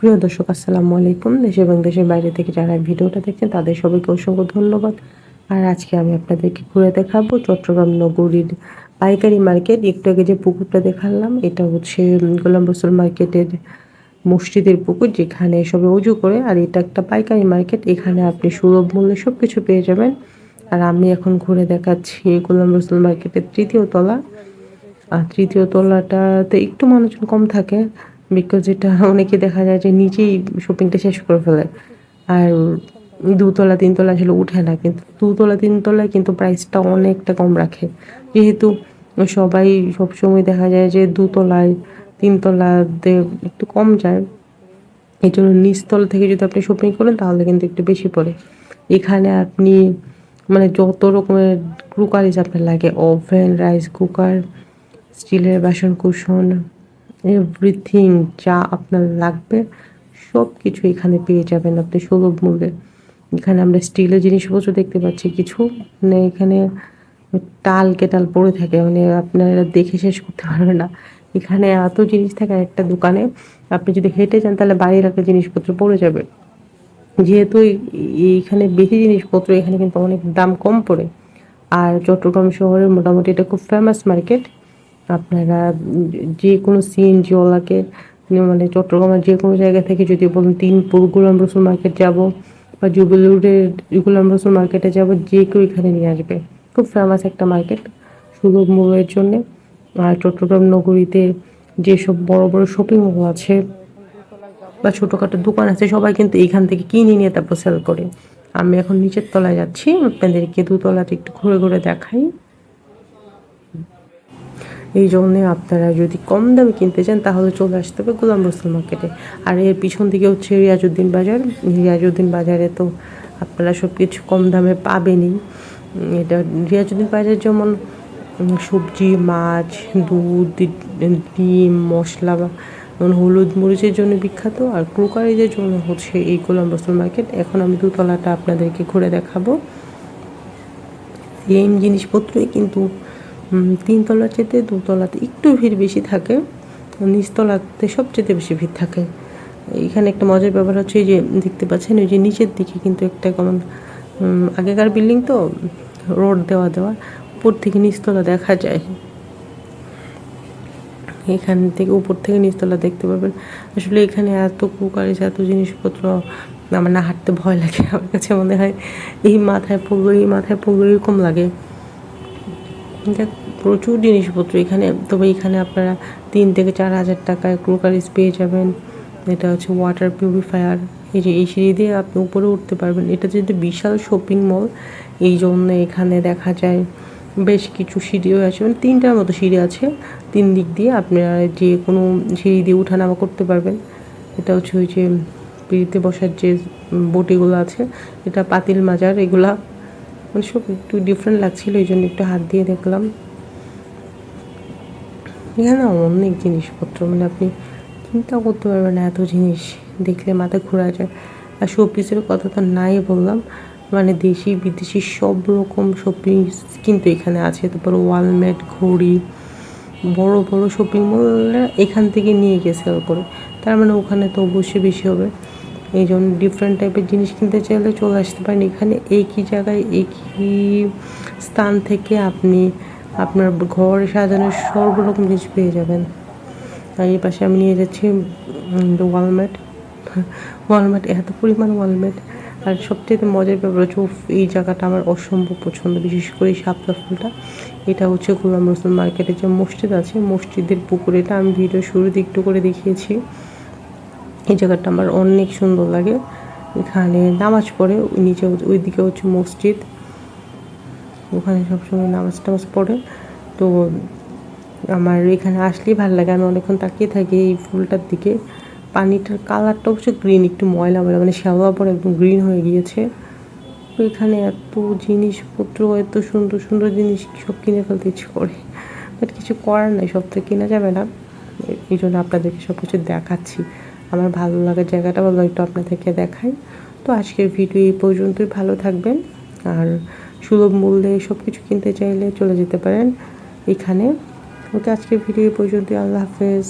প্রিয় দর্শক, আসসালামু আলাইকুম। দেশ এবং দেশের বাইরে থেকে যারা ভিডিওটা দেখছেন, তাদের সবাইকে অসংখ্য ধন্যবাদ। আর আজকে আমি আপনাদেরকে ঘুরে দেখাবো চট্টগ্রাম নগরীর পাইকারি মার্কেট। একটু আগে যে পুকুরটা দেখালাম, এটা হচ্ছে গোলাম রসুল মার্কেটের মসজিদের পুকুর, যেখানে সবাই উজু করে, আর এটা একটা পাইকারি মার্কেট। এখানে আপনি সুলভ মূল্যে সব কিছু পেয়ে যাবেন। আর আমি এখন ঘুরে দেখাচ্ছি গোলাম রসুল মার্কেটের তৃতীয় তলা। আর তৃতীয় তলাটাতে একটু মানুষজন কম থাকে বিকজ এটা অনেকে দেখা যায় যে নিচেই শপিংটা শেষ করে ফেলে। আর দুতলা, তিনতলা আসলে উঠে না, কিন্তু দুতলা, তিনতলায় কিন্তু প্রাইসটা অনেকটা কম রাখে। যেহেতু সবাই সবসময় দেখা যায় যে দুতলায়, তিনতলাতে একটু কম যায়। এই জন্য নিচতল থেকে যদি আপনি শপিং করেন, তাহলে কিন্তু একটু বেশি পড়ে। এখানে আপনি মানে যত রকমের ক্রুকারিজ আপনার লাগে ওভেন রাইস কুকার স্টিলের বাসন কুসন এভরিথিং যা আপনার লাগবে সব কিছু এখানে পেয়ে যাবেন আপনি সুলভ মূল্যে। এখানে আমরা স্টিলের জিনিসপত্র দেখতে পাচ্ছি, কিছু মানে এখানে টাল কেটাল পড়ে থাকে মানে আপনারা দেখে শেষ করতে পারবেন না। এখানে এত জিনিস থাকে একটা দোকানে, আপনি যদি হেঁটে যান তাহলে বাইরের একটা জিনিসপত্র পড়ে যাবে। যেহেতু এইখানে বেশি জিনিসপত্র, এখানে কিন্তু অনেক দাম কম পড়ে। আর চট্টগ্রাম শহরের মোটামুটি এটা খুব ফেমাস মার্কেট আপনারা যে কোনো সিএনজিওয়ালাকে মানে চট্টগ্রামের যে কোনো জায়গা থেকে যদি বলুন তিনপুর গুলাম রসুল মার্কেট যাব বা জুবিলুরের গুলাম রসুল মার্কেটে যাব, যে কেউ এখানে নিয়ে আসবে। খুব ফেমাস একটা মার্কেট, সুলভ মূল্যের জন্যে। আর চট্টগ্রাম নগরীতে যেসব বড় বড় শপিং মল আছে বা ছোটোখাটো দোকান আছে, সবাই কিন্তু এইখান থেকে কিনে নিয়ে তারপর সেল করে। আমি এখন নিচের তলায় যাচ্ছি, আপনাদেরকে দুতলাতে একটু ঘুরে ঘুরে দেখাই। এই জন্যে আপনারা যদি কম দামে কিনতে চান, তাহলে চলে আসতে হবে গোলাম রসুল মার্কেটে আর এর পিছন দিকে হচ্ছে রিয়াজুদ্দিন বাজার। রিয়াজুদ্দিন বাজারে তো আপনারা সব কিছু কম দামে পাবেনই। এটা রিয়াজুদ্দিন বাজার যেমন সবজি, মাছ, দুধ, ডিম মশলা যেমন হলুদ মরিচের জন্য বিখ্যাত, আর ক্রোকারিজের জন্য হচ্ছে এই গোলাম রসুল মার্কেট এখন আমি দুতলাটা আপনাদেরকে ঘুরে দেখাবো। সেম জিনিসপত্রই কিন্তু তিনতলার চেতে দুতলাতে একটু ভিড় বেশি থাকে, নিচতলাতে সবচেয়ে বেশি ভিড় থাকে। এখানে একটা মজার ব্যাপার হচ্ছে যে দেখতে পাচ্ছেন, ওই যে নিচের দিকে কিন্তু একটা কেমন আগেকার বিল্ডিং তো, রোড দেওয়া দেওয়া, উপর থেকে নিচতলা দেখা যায়। এখান থেকে উপর থেকে নিচতলা দেখতে পাবেন। আসলে এখানে এত কুকারিজ, এত জিনিসপত্র, আমার না হাঁটতে ভয় লাগে, আমার কাছে মনে হয় এই মাথায় পড়ল এই মাথায় পড়ল এরকম লাগে। দেখ প্রচুর জিনিসপত্র এখানে, তবে এখানে আপনারা তিন থেকে চার হাজার টাকায় ক্রোকারিজ পেয়ে যাবেন। এটা হচ্ছে ওয়াটার পিউরিফায়ার এই যে এই সিঁড়ি দিয়ে আপনি উপরে উঠতে পারবেন। এটা যেহেতু বিশাল শপিং মল এই জন্য এখানে দেখা যায় বেশ কিছু সিঁড়িও আছে মানে তিনটার মতো সিঁড়ি আছে। তিন দিক দিয়ে আপনারা যে কোনো সিঁড়ি দিয়ে উঠানামা করতে পারবেন। এটা হচ্ছে ওই যে পিড়িতে বসার যে বটিগুলো আছে, এটা পাতিল মাজার এগুলা। মানে সব একটু ডিফারেন্ট লাগছিল, এই জন্য একটু হাত দিয়ে দেখলাম। এখানে অনেক জিনিসপত্র মানে আপনি চিন্তা করতে পারবেন না এত জিনিস দেখলে মাথা ঘোরা যায়। আর শোপিসের কথা তো নাই বললাম মানে দেশি, বিদেশি সব রকম শপিস কিন্তু এখানে আছে। তারপর ওয়ালমেট, ঘড়ি, বড় বড় শপিং মলরা এখান থেকে নিয়ে গিয়ে সেল করে। তার মানে ওখানে তো অবশ্যই বেশি হবে। এই জন্য ডিফারেন্ট টাইপের জিনিস কিনতে চাইলে চলে আসতে পারেন। এখানে একই জায়গায়, একই স্থান থেকে আপনি আপনার ঘর সাজানোর সর্বরকম জিনিস পেয়ে যাবেন। আর এই পাশে আমি নিয়ে যাচ্ছি ওয়ালমেট ওয়ালমেট এত পরিমাণ ওয়ালমেট আর সবচেয়ে মজার ব্যাপার হচ্ছে এই জায়গাটা আমার অসম্ভব পছন্দ। বিশেষ করে এই সাপলা ফুলটা। এটা হচ্ছে গোলাম রসুল মার্কেটে যে মসজিদ আছে, মসজিদের পুকুর। এটা আমি ভিডিও শুরুতে একটু করে দেখিয়েছি। এই জায়গাটা আমার অনেক সুন্দর লাগে। এখানে নামাজ পড়ে, নিচে ওইদিকে হচ্ছে মসজিদ। ওখানে সবসময় নামাজ টামাজ পড়ে। তো আমার এখানে আসলেই ভালো লাগে। আমি অনেকক্ষণ তাকিয়ে থাকি এই ফুলটার দিকে। পানিটার কালারটা অবশ্য গ্রিন একটু ময়লা ময়লা মানে শ্যাওয়া পরে একদম গ্রিন হয়ে গিয়েছে। তো এখানে এত জিনিসপত্র, এত সুন্দর সুন্দর জিনিস সব কিনে ফেলতে ইচ্ছে করে। বাট কিছু করার নাই, সব তো কেনা যাবে না। এই জন্য আপনাদেরকে সব কিছু দেখাচ্ছি। আমার ভালো লাগার জায়গাটা ভালো একটু আপনাদেরকে দেখাই। তো আজকের ভিডিও এই পর্যন্তই। ভালো থাকবেন। আর সুলভ মূল্যে সব কিছু কিনতে চাইলে চলে যেতে পারেন এখানে। ওকে, আজকের ভিডিও পর্যন্ত আল্লাহ হাফেজ।